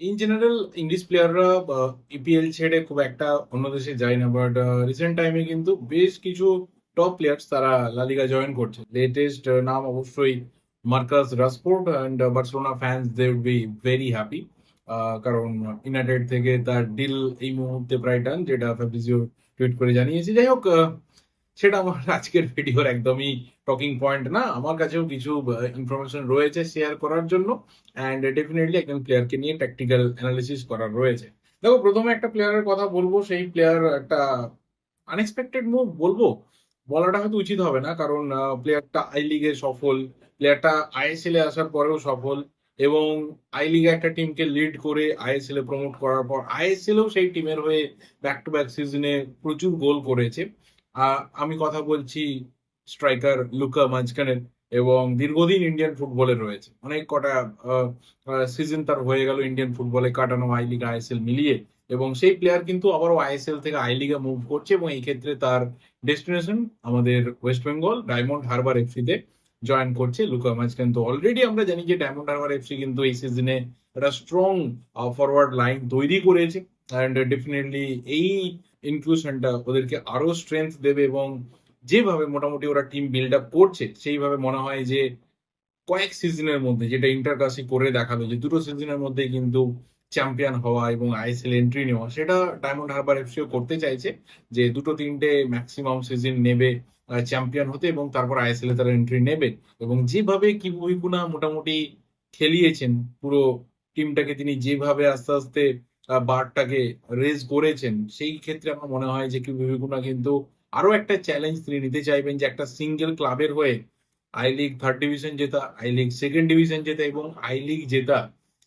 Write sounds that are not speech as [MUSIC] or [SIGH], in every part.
In general English প্লেয়াররা EPL ছেড়ে খুব একটা অন্য দেশে যায় না বাট রিসেন্ট টাইমে কিন্তু বেশ কিছু টপ প্লেয়ার্স তারা লালিগা জয়েন করছে। লেটেস্ট নাম অবশ্যই Marcus Rashford and Barcelona fans they would be very happy কারণ ইউনাইটেড থেকে তার ডিল এই মুহূর্তে প্রায় ডান যেটা ফ্যাব্রিজিও টুইট করে জানিয়েছে। যাই হোক আহ, সেটা আমার [LAUGHS] আজকের ভিডিওর একদমই টকিং পয়েন্ট না। আমার কাছেও কিছু ইনফরমেশন রয়েছে শেয়ার করার জন্য অ্যান্ড ডেফিনেটলি একজন প্লেয়ারকে নিয়ে ট্যাকটিক্যাল অ্যানালিসিস করার রয়েছে। দেখো, প্রথমে একটা প্লেয়ারের কথা বলব, সেই প্লেয়ার একটা আনএক্সপেক্টেড মুভ বলব। বলাটা হয়তো উচিত হবে না, কারণ প্লেয়ারটা আই লিগে সফল প্লেয়ারটা আইএসএল এ আসার পরেও সফল এবং আই লিগে একটা টিমকে লিড করে আইএসএল এ প্রমোট করার পর আইএসএল সেই টিমের হয়ে ব্যাক টু ব্যাক সিজনে প্রচুর গোল করেছে। আমি কথা বলছি স্ট্রাইকার লুকা মাঝখানের এবং দীর্ঘদিন ইন্ডিয়ান ফুটবলে রয়েছে। অনেক কটা সিজন তার হয়ে গেল ইন্ডিয়ান ফুটবলে কাটানো আই লিগ আইএসএল মিলিয়ে এবং সেই প্লেয়ার কিন্তু আবারও আইএসএল থেকে আই লিগে মুভ করছে এবং এই ক্ষেত্রে তার ডেস্টিনেশন আমাদের ওয়েস্ট বেঙ্গল ডায়মন্ড হারবার এফসিতে জয়েন করছে লুকা মাঝখান। তো অলরেডি আমরা জানি যে ডায়মন্ড হারবার এফসি কিন্তু এই সিজনে একটা স্ট্রং ফরওয়ার্ড লাইন তৈরি করেছে। অ্যান্ড ডেফিনেটলি এই ইনক্লুশনটা ওদেরকে আরও স্ট্রেংথ দেবে এবং যেভাবে মোটামুটি ওরা টিম বিল্ড আপ করছে, সেইভাবে মনে হয় যে কয়েক সিজনের মধ্যে, যেটা ইন্টারকাসি করে দেখাল যে দুটো সিজনের মধ্যে কিন্তু চ্যাম্পিয়ন হওয়া এবং আইএসএল এন্ট্রি নেওয়া, সেটা ডায়মন্ড হারবার এফসিও করতে চাইছে যে দুটো তিনটে ম্যাক্সিমাম সিজন নেবে চ্যাম্পিয়ন হতে এবং তারপর আইএসএল এ তারা এন্ট্রি নেবে এবং যেভাবে কি কিবুইকুনা মোটামুটি খেলিয়েছেন, পুরো টিমটাকে তিনি যেভাবে আস্তে আস্তে বারটাকে রেজ করেছেন, সেই ক্ষেত্রে আমার মনে হয় যে কিবুইকুনা কিন্তু আরও একটা চ্যালেঞ্জ তিনি নিতে চাইবেন যে একটা সিঙ্গেল ক্লাবের হয়ে আই লিগ থার্ড ডিভিশন জেতা আই লিগ সেকেন্ড ডিভিশন জেতা এবং আই লিগ জেতা।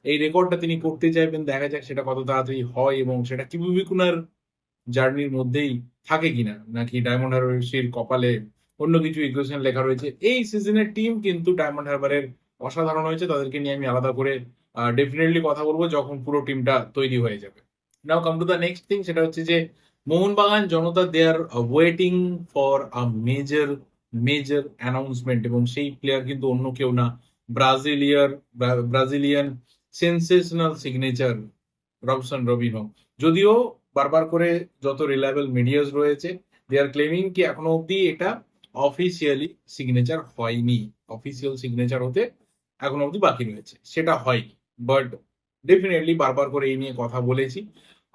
এই রেকর্ডটা তিনি করতে চাইবেন, দেখা যাক সেটা কত তাড়াতাড়ি হয় এবং সেটা কিবুবিকুনার জার্নির মধ্যেই থাকে কিনা, নাকি ডায়মন্ড হারবারের কপালে অন্য কিছু ইকুয়েশন লেখা রয়েছে। এই সিজনের টিম কিন্তু ডায়মন্ড হারবারের অসাধারণ হয়েছে, তাদেরকে নিয়ে আমি আলাদা করে ডেফিনেটলি কথা বলব যখন পুরো টিমটা তৈরি হয়ে যাবে। Now come to the next thing সেটা হচ্ছে যে মোহনবাগান জনতা they are waiting for a major major announcement এবং সেই প্লেয়ার কিন্তু অন্য কেউ না। ব্রাজিলিয়ার Brazilian sensational signature Robson Robinho যদিও বারবার করে যত রিলায়েবল মিডিয়াস রয়েছে দে আর ক্লেমিং কি এখনও অবধি এটা অফিসিয়ালি সিগনেচার হয়নি। অফিসিয়াল সিগনেচার হতে এখনও অবধি বাকি রয়েছে। সেটা হয়নি। বাট ডেফিনেটলি বারবার করে এই নিয়ে কথা বলেছি।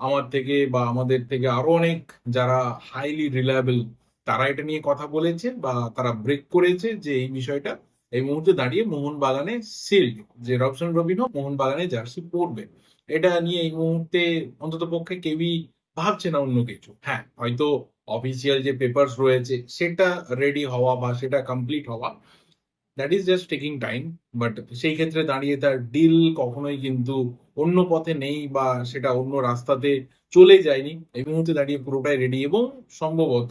আমার থেকে বা আমাদের থেকে আরও অনেক যারা হাইলি রিলায়েবল তারা এটা নিয়ে কথা বলেছে বা তারা ব্রেক করেছে যে এই বিষয়টা। এই মুহূর্তে দাঁড়িয়ে মোহনবাগানে সিল্ড যে রবসন রবিনও মোহনবাগানে জার্সি পরবে। এটা নিয়ে এই মুহূর্তে অন্তত পক্ষে কেউই ভাবছে না অন্য কিছু। হ্যাঁ হয়তো অফিসিয়াল যে পেপারস রয়েছে, সেটা রেডি হওয়া বা সেটা কমপ্লিট হওয়া। That is just taking time but সেই ক্ষেত্রে দাঁড়িয়ে তার ডিল কখনোই কিন্তু অন্য পথে নেই বা সেটা অন্য রাস্তাতে চলে যায়নি। এই মুহূর্তে দাঁড়িয়ে পুরোটাই রেডি এবং সম্ভবত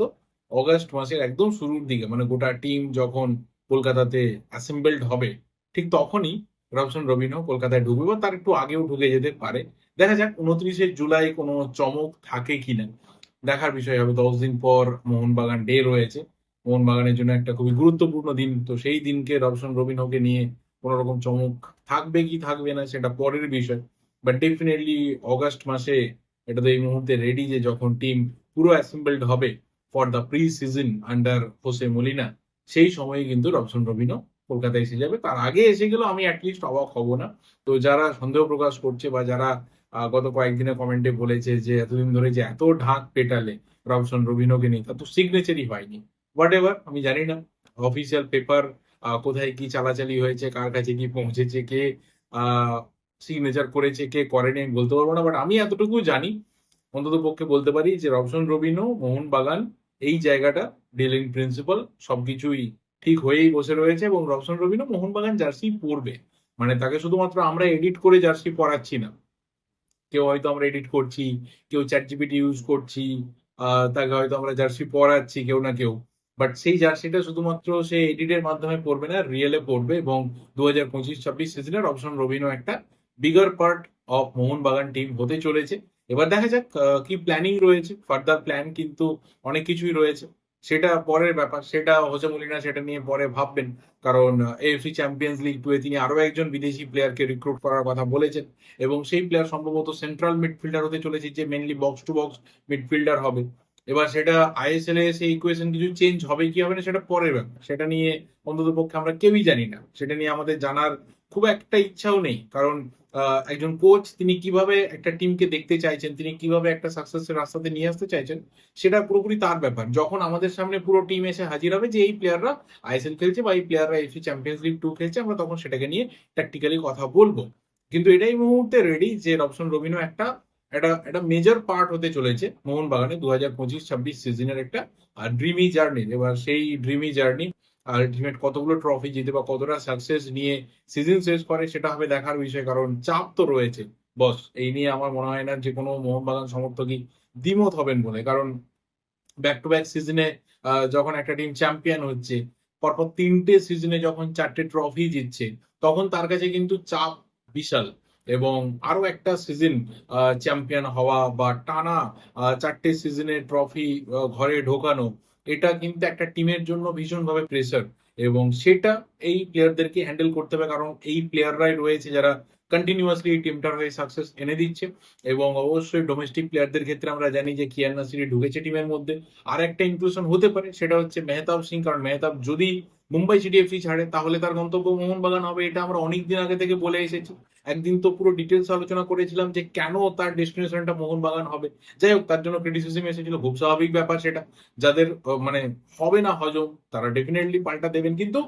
অগাস্ট মাসের একদম শুরুর দিকে মানে গোটা টিম যখন কলকাতাতে অ্যাসেম্বলড হবে, ঠিক তখনই রবসন রবিনও কলকাতায় ঢুকবে বা তার একটু আগেও ঢুকে যেতে পারে। দেখা যাক উনত্রিশে জুলাই কোনো চমক থাকে কিনা। দেখার বিষয় হবে, দশ দিন পর মোহনবাগান ডে রয়েছে। মোহনবাগানের জন্য একটা খুবই গুরুত্বপূর্ণ দিন। তো সেই দিনকে রবসন রবিনহোকে নিয়ে কোনো রকম চমক থাকবে কি থাকবে না সেটা পরের বিষয়। বাট ডেফিনেটলি অগাস্ট মাসে এটা তো এই মুহূর্তে রেডি যে যখন টিম পুরো অ্যাসেম্বলড হবে for the pre season under Jose Molina সেই সময়ে কিন্তু রবসন রবিনো কলকাতায় এসে যাবে। তার আগে এসে গেলেও আমি অ্যাটলিস্ট অবাক হব না। তো যারা সন্দেহ প্রকাশ করছে বা যারা গত কয়েকদিনের কমেন্টে বলেছে যে, এতদিন ধরে যে এত ঢাক পেটালে রবসন রবিনোকে নিয়ে তা তো সিগনেচারই হয়নি। হোয়াট এভার আমি জানি না। অফিসিয়াল পেপার কোথায় কি চালাচালি হয়েছে, কার কাছে কি পৌঁছেছে, কে সিগনেচার করেছে, কে করেনি আমি বলতে পারব না বাট আমি এতটুকু জানি, অন্তত পক্ষে বলতে পারি যে রবসন রবিনো মোহনবাগান এই জায়গাটা ডিলিং প্রিন্সিপাল সবকিছুই ঠিক হয়েই বসে রয়েছে, এবং রবসন রবিনো মোহনবাগান জার্সি পরবে। মানে তাকে শুধুমাত্র আমরা এডিট করে জার্সি পরাচ্ছি না। কেউ হয়তো আমরা এডিট করছি, কেউ চ্যাট জিপিটি ইউজ করছি তাকে হয়তো আমরা জার্সি পরাচ্ছি, কেউ না কেউ। বাট সেই জার্সিটা শুধুমাত্র সে এডিটের মাধ্যমে পড়বে না রিয়েলে পড়বে এবং দু হাজার পঁচিশ, ছাব্বিশ সিজনে রবসন রবিনো একটা bigger part of Mohun Bagan team হতে চলেছে। এবার দেখা যাক কি প্ল্যানিং রয়েছে। ফার্দার প্ল্যান কিন্তু অনেক কিছুই রয়েছে। সেটা পরের ব্যাপার, সেটা হোসে মলিনা সেটা নিয়ে পরে ভাববেন। কারণ এএফসি চ্যাম্পিয়ন্স লিগ টুয়ে তিনি আরও একজন বিদেশি প্লেয়ারকে রিক্রুট করার কথা বলেছেন। এবং সেই প্লেয়ার সম্ভবত সেন্ট্রাল মিডফিল্ডার হতে চলেছে, যে mainly box to box midfielder হবে। এবার সেটা আইএসএল এ সেই ইকুয়েশন কিছু চেঞ্জ হবে কি হবে না সেটা পরের ব্যাপার। সেটা নিয়ে অন্তত পক্ষে আমরা কেউই জানি না। সেটা নিয়ে আমাদের জানার খুব একটা ইচ্ছাও নেই। কারণ একজন কোচ তিনি কীভাবে একটা টিমকে দেখতে চাইছেন, তিনি কীভাবে একটা সাকসেসের রাস্তাতে নিয়ে আসতে চাইছেন, সেটা পুরোপুরি তার ব্যাপার। যখন আমাদের সামনে পুরো টিম এসে হাজির হবে যে এই প্লেয়াররা আইএসএল খেলছে বা এই প্লেয়াররা এফসি চ্যাম্পিয়ন্স লিগ টু খেলছে, আমরা তখন সেটাকে নিয়ে ট্যাকটিক্যালি কথা বলব। কিন্তু এটাই মুহূর্তে রেডি যে রবসন রবিনো একটা একটা একটা মেজর পার্ট হতে চলেছে মোহনবাগানে দু হাজার পঁচিশ, ছাব্বিশ সিজনের একটা ড্রিমি জার্নি এবার সেই ড্রিমি জার্নি আলটিমেট কতগুলো ট্রফি জিতে বা কতটা সাকসেস নিয়ে সিজন শেষ করে সেটা হবে দেখার বিষয়, কারণ চাপ তো রয়েছে। বস এই নিয়ে আমার মনে হয় না যে কোনো মোহনবাগান সমর্থকই দ্বিমত হবেন বলে। কারণ ব্যাক টু ব্যাক সিজনে যখন একটা টিম চ্যাম্পিয়ন হচ্ছে, পরপর তিনটে সিজনে যখন চারটে ট্রফি জিতছে, তখন তার কাছে কিন্তু চাপ বিশাল। এবং আরও একটা সিজন চ্যাম্পিয়ন হওয়া বা টানা চারটে সিজনে ট্রফি ঘরে ঢোকানো, এটা কিন্তু একটা টিমের জন্য ভীষণভাবে প্রেসার এবং সেটা এই প্লেয়ারদেরকে হ্যান্ডেল করতে হবে কারণ এই প্লেয়াররাই রয়েছে যারা কন্টিনিউয়াসলি এই টিমটার হয়ে সাকসেস এনে দিচ্ছে এবং অবশ্যই ডোমেস্টিক প্লেয়ারদের ক্ষেত্রে আমরা জানি যে কিয়ান নাসিরি ঢুকেছে টিমের মধ্যে। আর একটা ইনক্লুশন হতে পারে, সেটা হচ্ছে মেহতাব সিং। কারণ মেহতাব যদি মুম্বাই সিটি এফসি ছাড়ে, তাহলে তার গন্তব্য মোহনবাগান হবে, এটা আমরা অনেক দিন আগে থেকে বলে এসেছি। একদিন তো পুরো ডিটেলস আলোচনা করেছিলাম যে কেন তার ডেস্টিনেশনটা মোহনবাগান হবে। যাই হোক, তার জন্য ক্রিটিসিজম এসেছিল, খুব স্বাভাবিক ব্যাপার সেটা। যাদের মানে হবে না হজম, তারা ডেফিনেটলি পাল্টা দেবেন। কিন্তু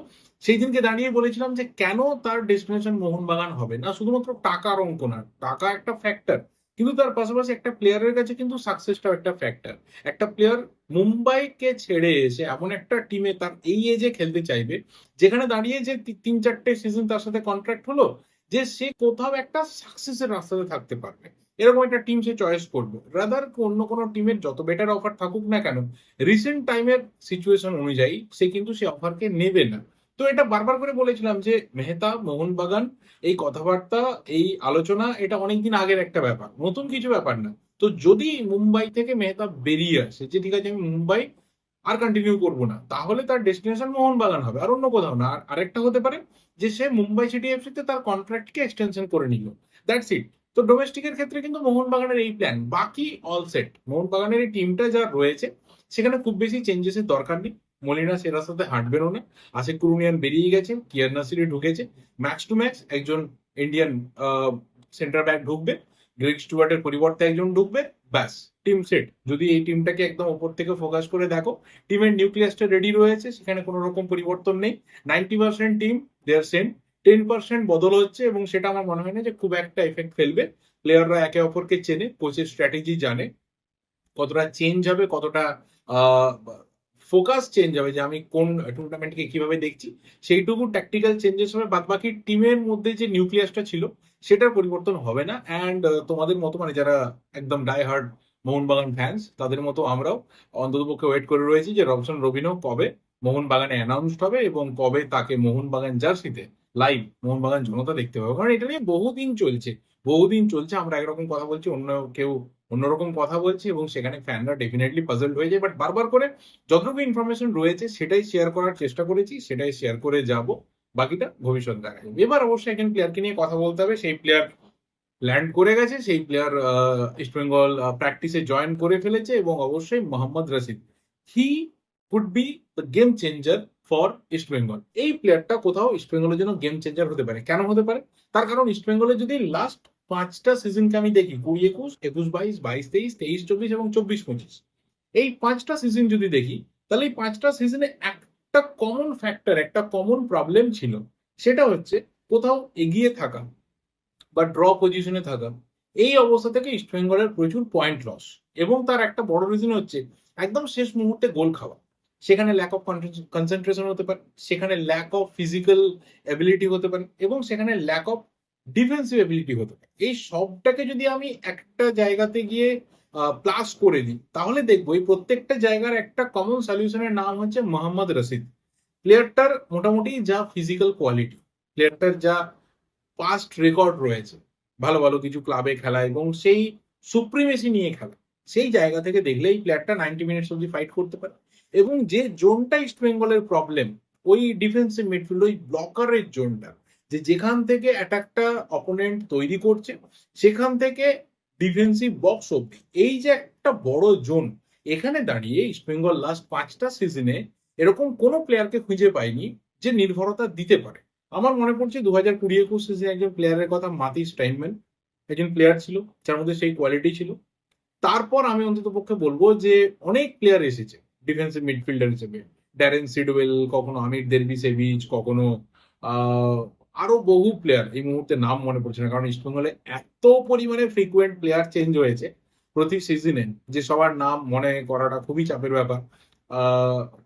সেই দিনকে দাঁড়িয়ে বলেছিলাম যে কেন তার ডেস্টিনেশন মোহনবাগান হবে না? শুধুমাত্র টাকার অঙ্ক না, টাকা একটা ফ্যাক্টর কিন্তু তার পাশাপাশি একটা প্লেয়ারের কাছে কিন্তু সাকসেসটাও একটা ফ্যাক্টর একটা প্লেয়ার মুম্বাইকে ছেড়ে এসে এমন একটা টিমে তার এই এজে খেলতে চাইবে, যেখানে দাঁড়িয়ে যে তিন চারটে সিজন তার সাথে কন্ট্রাক্ট হলো, যে সে কোথাও একটা সাকসেসের রাস্তাতে থাকতে পারবে। এরকম একটা টিম সে চয়েস করবে। রাদার অন্য কোনো টিমের যত বেটার অফার থাকুক না কেন রিসেন্ট টাইমের সিচুয়েশন অনুযায়ী সে কিন্তু সে অফারকে নেবে না। তো এটা বারবার করে বলেছিলাম যে মেহতা মোহনবাগান, এই কথাবার্তা, এই আলোচনা, এটা অনেকদিন আগের একটা ব্যাপার, নতুন কিছু ব্যাপার না। তো যদি মুম্বাই থেকে মেহতা বেরিয়ে আসে, যে ঠিক আছে, আমি মুম্বাই আর কন্টিনিউ করব না, তাহলে তার ডেস্টিনেশন মোহনবাগান হবে, আর অন্য কোথাও না। আর আরেকটা হতে পারে যে সে মুম্বাই সিটি এফসি তে তার কন্ট্রাক্টকে এক্সটেনশন করে নিল। দ্যাটস ইট তো ডোমেস্টিকের ক্ষেত্রে কিন্তু মোহনবাগানের এই প্ল্যান বাকি অল সেট মোহনবাগানের এই টিমটা যা রয়েছে, সেখানে খুব বেশি চেঞ্জেসের দরকার নেই। মলিনা সে রাস্তাতে হাঁটবেনও না, আশিক কুরুনিয়ান বেরিয়ে গেছে, কিয়ার নাসিরি ঢুকেছে। ম্যাক্স টু ম্যাক্স একজন ইন্ডিয়ান সেন্টার ব্যাক ঢুকবে গ্রেগ স্টুয়ার্টের পরিবর্তে একজন ঢুকবে, ব্যাস টিম সেট যদি এই টিমটাকে একদম উপর থেকে ফোকাস করে দেখো টিমের নিউক্লিয়াসটা রেডি রয়েছে, সেখানে কোনো রকম পরিবর্তন নেই। Ninety percent team their same ten percent বদল হচ্ছে এবং সেটা আমার মনে হয় না যে খুব একটা এফেক্ট ফেলবে। প্লেয়াররা একে অপরকে চেনে কোচের স্ট্র্যাটেজি জানে, কতটা চেঞ্জ হবে, কতটা ফোকাস চেঞ্জ হবে যে আমি কোন টুর্নামেন্টকে কীভাবে দেখছি, সেইটুকু ট্যাকটিক্যাল চেঞ্জেস হবে বাদ বাকি টিমের মধ্যে যে নিউক্লিয়াসটা ছিল, সেটার পরিবর্তন হবে না। অ্যান্ড তোমাদের মতো মানে যারা একদম ডাই হার্ড মোহনবাগান ফ্যান্স তাদের মতো আমরাও অন্ততপক্ষে ওয়েট করে রয়েছি যে রবসন রবিনও কবে মোহনবাগানে অ্যানাউন্সড হবে এবং কবে তাকে মোহনবাগান জার্সিতে লাইভ মোহনবাগান জনতা দেখতে পাবে। কারণ এটা নিয়ে বহুদিন চলছে। বহুদিন চলছে, আমরা একরকম কথা বলছি, অন্য কেউ অন্যরকম কথা বলছি এবং সেখানে ফ্যানরা ডেফিনেটলি পাজলড হয়ে যায়। বাট বারবার করে যতটুকু ইনফরমেশন রয়েছে, সেটাই শেয়ার করার চেষ্টা করেছি, সেটাই শেয়ার করে যাব, বাকিটা ভবিষ্যৎ দেখা যাবে এবার অবশ্যই একজন প্লেয়ারকে নিয়ে কথা বলতে হবে, সেই প্লেয়ার ল্যান্ড করে গেছে, সেই প্লেয়ার ইস্ট বেঙ্গল প্র্যাকটিসে জয়েন করে ফেলেছে এবং অবশ্যই Mohammed Rashid he could be game changer for East Bengal এই প্লেয়ারটা কোথাও ইস্ট বেঙ্গলের জন্য গেম চেঞ্জার হতে পারে। কেন হতে পারে? তার কারণ ইস্ট বেঙ্গলের যদি লাস্ট পাঁচটা সিজনকে আমি দেখি, কুড়ি একুশ একুশ বাইশ বাইশ তেইশ তেইশ চব্বিশ এবং চব্বিশ পঁচিশ। এই পাঁচটা সিজন যদি দেখি, তাহলে এই পাঁচটা সিজনে একটা কমন ফ্যাক্টর একটা কমন প্রবলেম ছিল। সেটা হচ্ছে কোথাও এগিয়ে থাকা বা ড্র পজিশনে থাকা। এই অবস্থা থেকে ইস্ট বেঙ্গলের প্রচুর পয়েন্ট লস এবং তার একটা বড় রিজন হচ্ছে একদম শেষ মুহূর্তে গোল খাওয়া। সেখানে ল্যাক অফ কনসেন্ট্রেশন হতে পারে, সেখানে ল্যাক অফ ফিজিক্যাল এবিলিটি হতে পারে, এবং সেখানে ল্যাক অফ ডিফেন্সিভ এবিলিটি হতে পারে। এই সবটাকে যদি আমি একটা জায়গাতে গিয়ে প্লাস করে দিই, তাহলে দেখব এই প্রত্যেকটা জায়গার একটা কমন সলিউশনের নাম হচ্ছে মোহাম্মদ রশিদ। প্লেয়ারটার মোটামুটি যা ফিজিক্যাল কোয়ালিটি প্লেয়ারটার যা পাস্ট রেকর্ড রয়েছে, ভালো ভালো কিছু ক্লাবে খেলা এবং সেই সুপ্রিমেসি নিয়ে খেলা, সেই জায়গা থেকে দেখলে এই প্লেয়ারটা নাইনটি মিনিটস অব্দি ফাইট করতে পারে এবং যে জোনটা ইস্ট বেঙ্গলের প্রবলেম ওই ডিফেন্সিভ মিডফিল্ড ওই ব্লকারের জোনটা যে যেখান থেকে অ্যাটাকটা অপোনেন্ট তৈরি করছে সেখান থেকে ডিফেন্সিভ বক্স অব্দি এই যে একটা বড় জোন এখানে দাঁড়িয়ে ইস্টবেঙ্গল লাস্ট পাঁচটা সিজনে এরকম কোনো প্লেয়ারকে খুঁজে পায়নি যে নির্ভরতা দিতে পারে। আমার মনে পড়ছে দু হাজার কুড়ি একুশ সিজনে একজন প্লেয়ারের কথা মাতি স্টাইনম্যান একজন প্লেয়ার ছিল যার মধ্যে সেই কোয়ালিটি ছিল। তারপর আমি অন্তত পক্ষে বলব যে অনেক প্লেয়ার এসেছে ডিফেন্সিভ মিডফিল্ডার হিসেবে। ড্যারেন সিডওয়েল কখনো আমির দেরবিসেভিচ কখনো আহ, আরও বহু প্লেয়ার এই মুহূর্তে নাম মনে পড়ছে না, কারণ ইস্টবেঙ্গলে এত পরিমাণে ফ্রিকুয়েন্ট প্লেয়ার চেঞ্জ হয়েছে প্রতি সিজনে যে সবার নাম মনে করাটা খুবই চাপের ব্যাপার।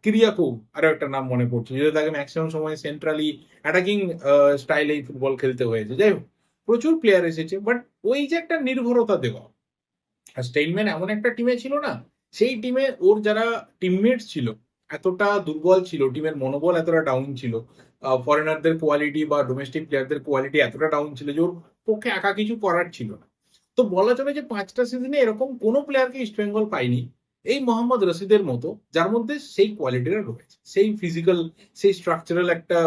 কিরিয়াকো আরও একটা নাম মনে পড়ছে, যদি তাকে ম্যাক্সিমাম সময় সেন্ট্রালি অ্যাটাকিং স্টাইলেই ফুটবল খেলতে হয়েছে। যাই হোক, প্রচুর প্লেয়ার এসেছে বাট ওই যে একটা নির্ভরতা দেওয়া, আর স্টেইনম্যান এমন একটা টিমে ছিল না, সেই টিমে ওর যারা টিমমেটস ছিল এতটা দুর্বল ছিল টিমের মনোবল এতটা ডাউন ছিল ফরেনারদের কোয়ালিটি বা ডোমেস্টিক প্লেয়ারদের কোয়ালিটি এতটা ডাউন ছিল যে ওর পক্ষে একা কিছু করার ছিল না। তো বলা চলে যে পাঁচটা সিজনে এরকম কোনো প্লেয়ারকে ইস্ট বেঙ্গল পায়নি। এই মোহাম্মদ রশিদের মতো, যার মধ্যে সেই কোয়ালিটিটা রয়েছে, সেই ফিজিক্যাল সেই স্ট্রাকচারাল একটা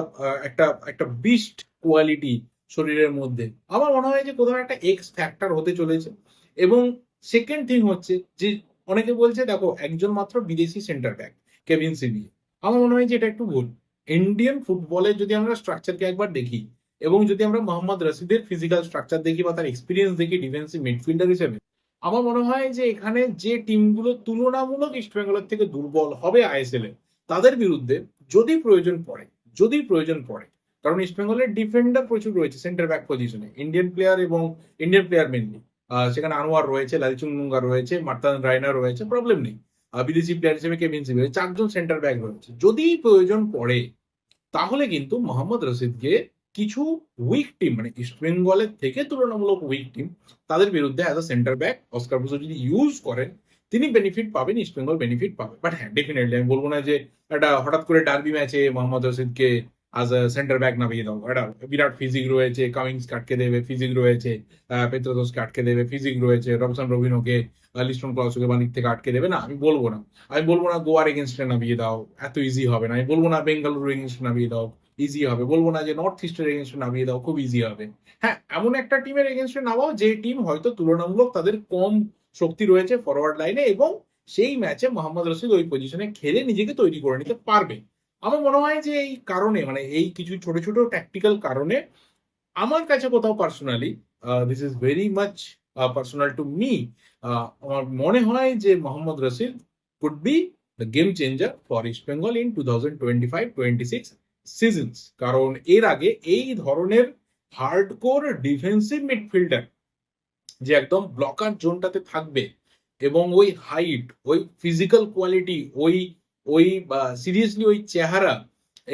একটা একটা বিস্ট কোয়ালিটি শরীরের মধ্যে। আমার মনে হয় যে কোথাও একটা এক্স ফ্যাক্টর হতে চলেছে। এবং সেকেন্ড থিং হচ্ছে যে, অনেকে বলছে, দেখো, একজন মাত্র বিদেশি সেন্টার ব্যাক কেভিন সিবি আমার মনে হয় যে এটা একটু ভুল। ইন্ডিয়ান ফুটবলের যদি আমরা স্ট্রাকচারকে একবার দেখি, এবং যদি আমরা মোহাম্মদ রশিদের ফিজিক্যাল স্ট্রাকচার দেখি বা তার এক্সপিরিয়েন্স দেখি ডিফেন্সিভ মিডফিল্ডার হিসেবে, আমার মনে হয় যে এখানে যে টিমগুলো তুলনামূলক ইস্ট বেঙ্গলের থেকে দুর্বল হবে আইএসএল এ, তাদের বিরুদ্ধে যদি প্রয়োজন পড়ে, যদি প্রয়োজন পড়ে, কারণ ইস্ট বেঙ্গলের ডিফেন্ডার প্রচুর রয়েছে সেন্টার ব্যাক পজিশনে ইন্ডিয়ান প্লেয়ার এবং ইন্ডিয়ান প্লেয়ার মেনলি সেখানে আনোয়ার রয়েছে, লালিচুং মুঙ্গা রয়েছে, মার্তান রায়না রয়েছে প্রবলেম নেই। বিদেশি প্লেয়ার হিসেবে কেভিন সিবি চারজন সেন্টার ব্যাক রয়েছে। যদি প্রয়োজন পড়ে, তাহলে কিন্তু মোহাম্মদ রশিদকে কিছু উইক টিম মানে ইস্ট বেঙ্গলের থেকে তুলনামূলক উইক টিম তাদের বিরুদ্ধে as a centre back Oscar Bruzon যদি ইউজ করেন, তিনি বেনিফিট পাবেন ইস্ট বেঙ্গল বেনিফিট পাবে। বাট হ্যাঁ ডেফিনেটলি আমি বলব না যে একটা হঠাৎ করে ডার্বি ম্যাচে মোহাম্মদ রশিদকে আজ সেন্টার ব্যাক নামিয়ে দাও। একটা বিরাট ফিজিক রয়েছে কামিংস কাটকে দেবে ফিজিক রয়েছে পেত্রদোসকে আটকে দেবে ফিজিক রয়েছে রবসান রবিনোকে লিস্টন ক্লসকে বানিক থেকে আটকে দেবে। না, আমি বলব না। আমি বলব না গোয়ার এগেনস্টে নামিয়ে দাও, এত ইজি হবে না। আমি বলব না বেঙ্গালুরু এগেনস্টে নামিয়ে দাও ইজি হবে। বলব না যে নর্থ ইস্টের এগেনস্টে নামিয়ে দাও, খুব ইজি হবে। হ্যাঁ এমন একটা টিমের এগেনস্টে নামাও, যে টিম হয়তো তুলনামূলক তাদের কম শক্তি রয়েছে ফরওয়ার্ড লাইনে এবং সেই ম্যাচে মোহাম্মদ রশিদ ওই পজিশনে খেলে নিজেকে তৈরি করে নিতে পারবে। আমার মনে হয় যে এই কারণে মানে এই কিছু ছোট ছোট ট্যাকটিক্যাল কারণে আমার কাছে কোথাও personally this is very much personal to me আমার মনে হয় যে Mohammed Rashid could be the game changer for East Bengal in two thousand twenty five twenty six seasons কারণ এর আগে এই ধরনের হার্ডকোর ডিফেন্সিভ মিডফিল্ডার যে একদম ব্লকার জোনটাতে থাকবে এবং ওই হাইট ওই ফিজিক্যাল কোয়ালিটি ওই ওই সিরিয়াসলি ওই চেহারা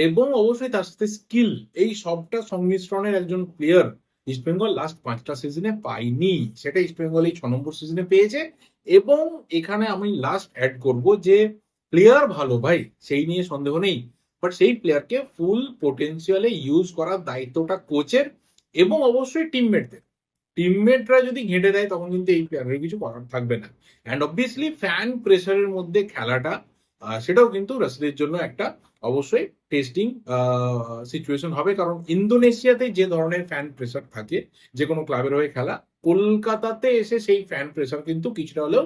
এবং অবশ্যই তার সাথে স্কিল এই সবটা সংমিশ্রণের একজন প্লেয়ার ইস্টবেঙ্গল লাস্ট পাঁচটা সিজনে পাইনি সেটা ইস্টবেঙ্গল এই ছ নম্বর সিজনে পেয়েছে এবং এখানে আমি লাস্ট অ্যাড করব যে প্লেয়ার ভালো ভাই, সেই নিয়ে সন্দেহ নেই। বাট সেই প্লেয়ারকে ফুল পোটেন্সিয়ালে ইউজ করার দায়িত্বটা কোচের এবং অবশ্যই টিমমেটদের টিমমেটরা যদি ঘেঁটে দেয়, তখন কিন্তু এই প্লেয়ারের কিছু করার থাকবে না। অ্যান্ড অবভিয়াসলি ফ্যান প্রেশারের মধ্যে খেলাটা সেটাও কিন্তু রাসিদের জন্য একটা অবশ্যই টেস্টিং সিচুয়েশন হবে। কারণ ইন্দোনেশিয়াতে যে ধরনের ফ্যান প্রেসার থাকে, যে কোনো ক্লাবের হয়ে খেলা, কলকাতাতে এসে সেই ফ্যান প্রেসার কিন্তু কিছুটা হলেও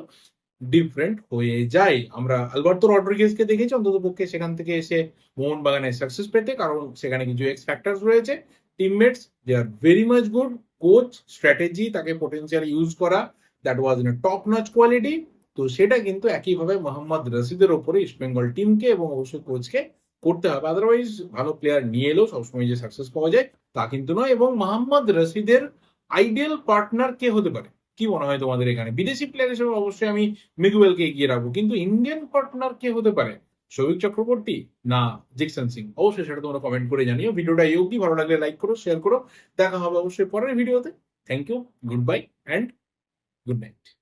ডিফারেন্ট হয়ে যায়। আমরা আলবার্তো রড্রিগেজকে দেখেছি, অন্তত পক্ষে সেখান থেকে এসে মোহনবাগানে সাকসেস পেতে। কারণ সেখানে কিছু এক্স ফ্যাক্টরস রয়েছে। Teammates they are very much good coach strategy তাকে পোটেন্সিয়াল ইউজ করা that was in top notch quality তো সেটা কিন্তু একইভাবে মোহাম্মদ রশিদের ওপরে ইস্ট বেঙ্গল টিমকে এবং অবশ্যই কোচকে করতে হবে। আদারওয়াইজ ভালো প্লেয়ার নিয়ে এলেও সবসময় যে সাকসেস পাওয়া যায় তা কিন্তু নয় এবং মোহাম্মদ রশিদের আইডিয়াল পার্টনার কে হতে পারে? কি মনে হয় তোমাদের এখানে? বিদেশি প্লেয়ার হিসেবে অবশ্যই আমি মিগুয়েলকে এগিয়ে রাখব। কিন্তু ইন্ডিয়ান পার্টনার কে হতে পারে? সৌভিক চক্রবর্তী? না, জিকসন সিং। অবশ্যই সেটা তোমরা কমেন্ট করে জানিও। ভিডিওটা এই অবধি। ভালো লাগলে লাইক করো শেয়ার করো। দেখা হবে অবশ্যই পরের ভিডিওতে thank you good bye and good night